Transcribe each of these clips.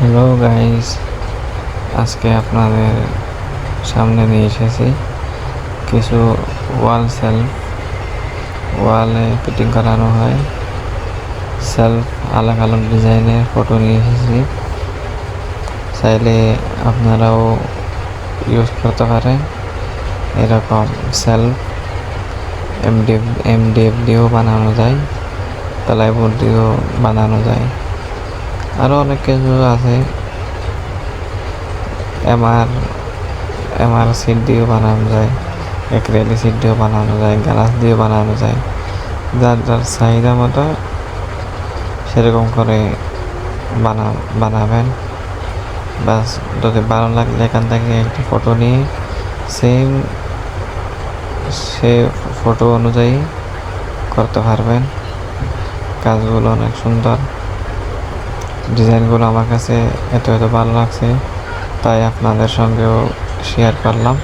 Hello guys আজকে আপনাদের সামনে নিয়ে এসেছি কিছু ওয়াল সেলফ ওয়ালে ফিটিং করানো হয়। সেলফ আলাগ আলাগ ডিজাইনের ফটো নিয়ে এসেছি। চাইলে আপনারাও ইউজ করতে পারেন। এরকম সেলফ এমডিএফ এমডিএফ দিয়েও বানানো যায়। প্লাইবোর্ড দিয়েও বানানো যায়। আরও অনেক কিছু আছে। এমআর এমআর সিট দিয়েও বানানো যায় একরেলি সিট দিয়েও বানানো যায় গ্লাস দিয়েও বানানো যায়। যার যার চাহিদা মতো সেরকম করে বানা, বানাবেন। বাস যদি ভালো লাগলে এখান থেকে একটি ফটো নিয়ে সেম সে ফটো অনুযায়ী করতে পারবেন। কাজগুলো অনেক সুন্দর। ডিজাইনগুলো আমার কাছে এত এত ভালো লাগছে, তাই আপনাদের সঙ্গেও শেয়ার করলাম।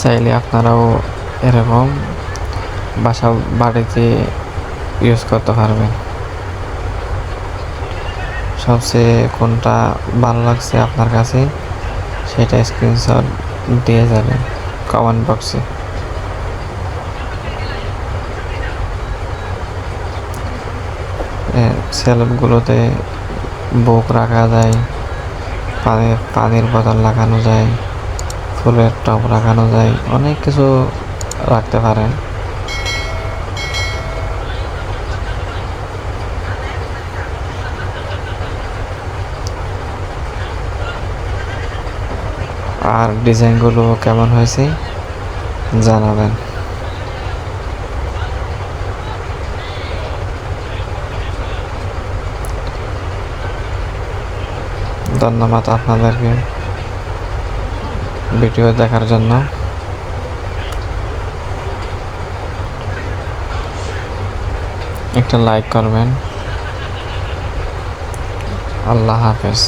চাইলে আপনারাও এরকম বাসা, বাড়িতে ইউজ করতে পারবেন। সবচেয়ে কোনটা ভালো লাগছে আপনার কাছে, সেটা স্ক্রিনশট দিয়ে যাবেন কমেন্ট বক্সে সেলফগুলোতে বুক রাখা যায় পানির পানির বোতল লাগানো যায়, ফুলের টব লাগানো যায়, অনেক কিছু রাখতে পারেন। আর ডিজাইনগুলো কেমন হয়েছে জানাবেন। ধন্যবাদ আপনাদেরকে ভিডিও দেখার জন্য। একটা লাইক করবেন। আল্লাহ হাফেজ।